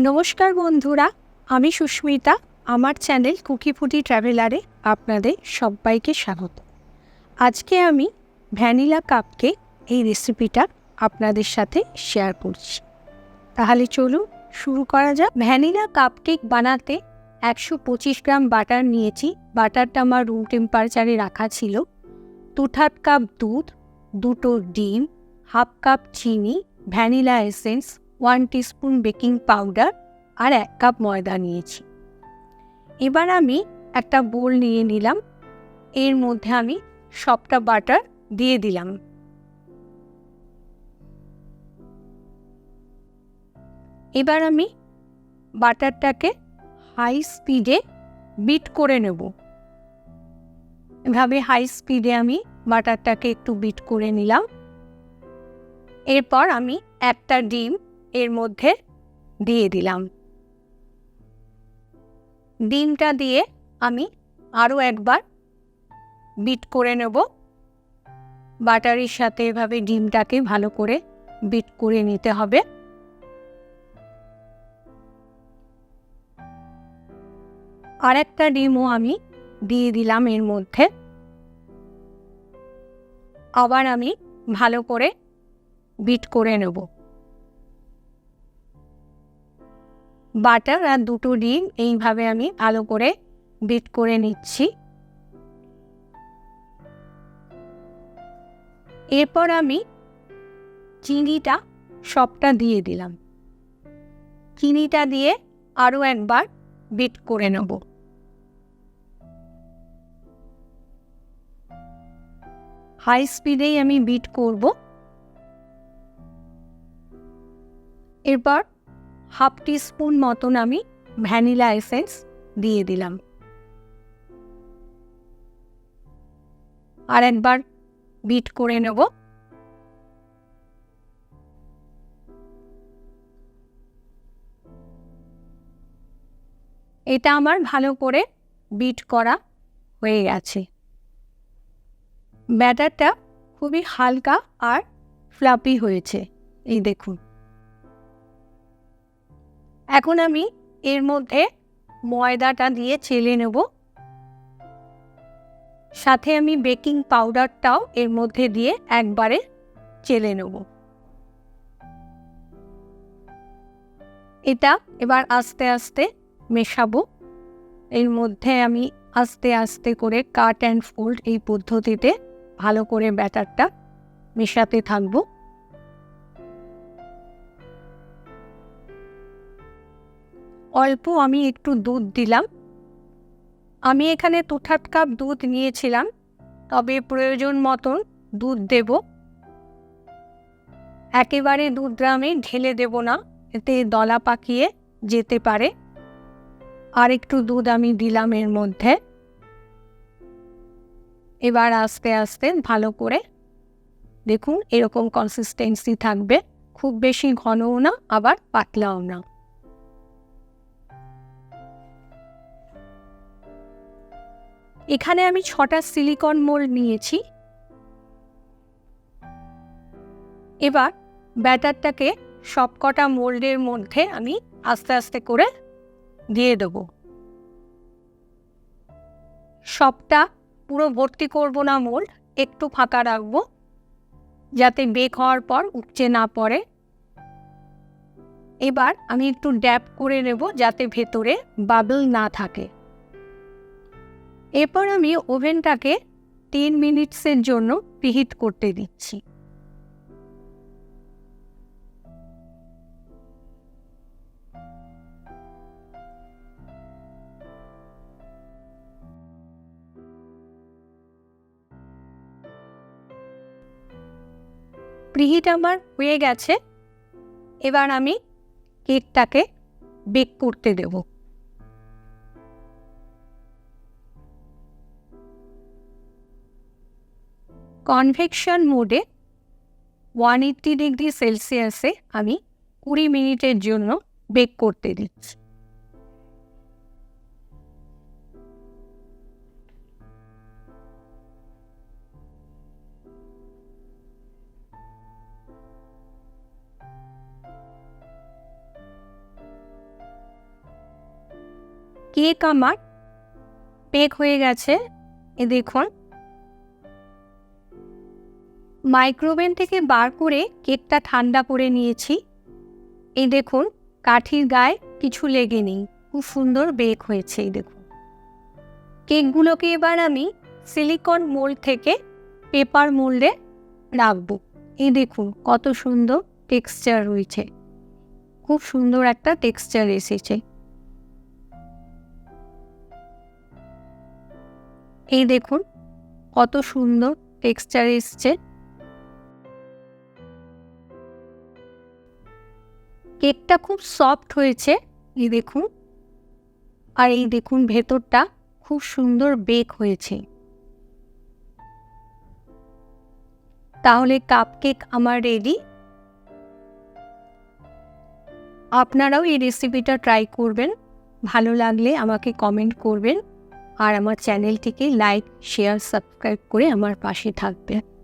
নমস্কার বন্ধুরা, আমি সুস্মিতা, আমার চ্যানেল কুকি ফুটি ট্রাভেলারে আপনাদের সবাইকে স্বাগত। আজকে আমি ভ্যানিলা কাপকেক এই রেসিপিটা আপনাদের সাথে শেয়ার করছি। তাহলে চলুন শুরু করা যাক। ভ্যানিলা কাপকেক বানাতে একশো পঁচিশ গ্রাম বাটার নিয়েছি। বাটারটা আমার রুম টেম্পারেচারে রাখা ছিল। দু কাপ দুধ, দুটো ডিম, হাফ কাপ চিনি, vanilla essence one teaspoon baking powder আর এক কাপ ময়দা নিয়েছি। এবার আমি একটা বোল নিয়ে নিলাম। এর মধ্যে আমি সবটা বাটার দিয়ে দিলাম। এবার আমি বাটারটাকে হাই স্পিডে বিট করে নেব। এভাবে হাই স্পিডে আমি বাটারটাকে একটু বিট করে নিলাম। এরপর আমি একটা ডিম এর মধ্যে দিয়ে দিলাম। ডিমটা দিয়ে আমি আরও একবার বিট করে নেব। বাটারির সাথে এভাবে ডিমটাকে ভালো করে বিট করে নিতে হবে। আর একটা ডিমও আমি দিয়ে দিলাম এর মধ্যে। আবার আমি ভালো করে বিট করে নেব। বাটার আর দুটো ডিম এইভাবে আমি ভালো করে বিট করে নিচ্ছি। এরপর আমি চিনিটা সবটা দিয়ে দিলাম। চিনিটা দিয়ে আরও একবার বিট করে নেব। হাই স্পিডেই আমি বিট করব। এরপর হাফ টিস্পুন মতন আমি ভ্যানিলা এসেন্স দিয়ে দিলাম। আর একবার বিট করে নেব। এটা আমার ভালো করে বিট করা হয়ে গেছে। ব্যাটারটা খুবই হালকা আর ফ্লাপি হয়েছে। এই দেখুন। এখন আমি এর মধ্যে ময়দাটা দিয়ে চেলে নেব। সাথে আমি বেকিং পাউডারটাও এর মধ্যে দিয়ে একবারে চেলে নেব। এটা এবার আস্তে আস্তে মেশাবো। এর মধ্যে আমি আস্তে আস্তে করে কাট অ্যান্ড ফোল্ড এই পদ্ধতিতে ভালো করে ব্যাটারটা মেশাতে থাকব। অল্প আমি একটু দুধ দিলাম। আমি এখানে থার্ড কাপ দুধ নিয়েছিলাম, তবে প্রয়োজন মতন দুধ দেব। একেবারে দুধটা আমি ঢেলে দেব না, এতে দলা পাকিয়ে যেতে পারে। আর একটু দুধ আমি দিলাম এর মধ্যে। এবার আস্তে আস্তে ভালো করে দেখুন এরকম কনসিস্টেন্সি থাকবে। খুব বেশি ঘনও না, আবার পাতলাও না। এখানে আমি ছটা সিলিকন মোল্ড নিয়েছি। এবার ব্যাটারটাকে সবকটা মোল্ডের মধ্যে আমি আস্তে আস্তে করে দিয়ে দেব। সবটা পুরো ভর্তি করব না মোল্ড একটু ফাঁকা রাখব, যাতে বেক হওয়ার পর উপচে না পড়ে। এবার আমি একটু ড্যাপ করে নেব যাতে ভেতরে বাবল না থাকে। এরপর আমি ওভেনটাকে তিন মিনিটসের জন্য প্রিহিট করতে দিচ্ছি। প্রিহিট আমার হয়ে গেছে। এবার আমি কেকটাকে বেক করতে দেবো। কনভেকশন মোডে ওয়ান এইট্টি ডিগ্রি সেলসিয়াসে আমি কুড়ি মিনিটের জন্য বেক করতে দিচ্ছি। কেক আমার বেক হয়ে গেছে। এ দেখুন মাইক্রোওভেন থেকে বার করে কেকটা ঠান্ডা করে নিয়েছি। এই দেখুন, কাঠির গায়ে কিছু লেগে নেই। খুব সুন্দর বেক হয়েছে, এই দেখুন। কেকগুলোকে এবার আমি সিলিকন মোল্ড থেকে পেপার মোল্ডে রাখব। এই দেখুন, কত সুন্দর টেক্সচার রয়েছে। খুব সুন্দর একটা টেক্সচার এসেছে। এই দেখুন, কত সুন্দর টেক্সচার এসছে। কেকটা খুব সফট হয়েছে। এই দেখুন। আর এই দেখুন, ভেতরটা খুব সুন্দর বেক হয়েছে। তাহলে কাপ কেক আমার রেডি আপনারাও এই রেসিপিটা ট্রাই করবেন। ভালো লাগলে আমাকে কমেন্ট করবেন। আর আমার চ্যানেলটিকে লাইক শেয়ার সাবস্ক্রাইব করে আমার পাশে থাকবেন।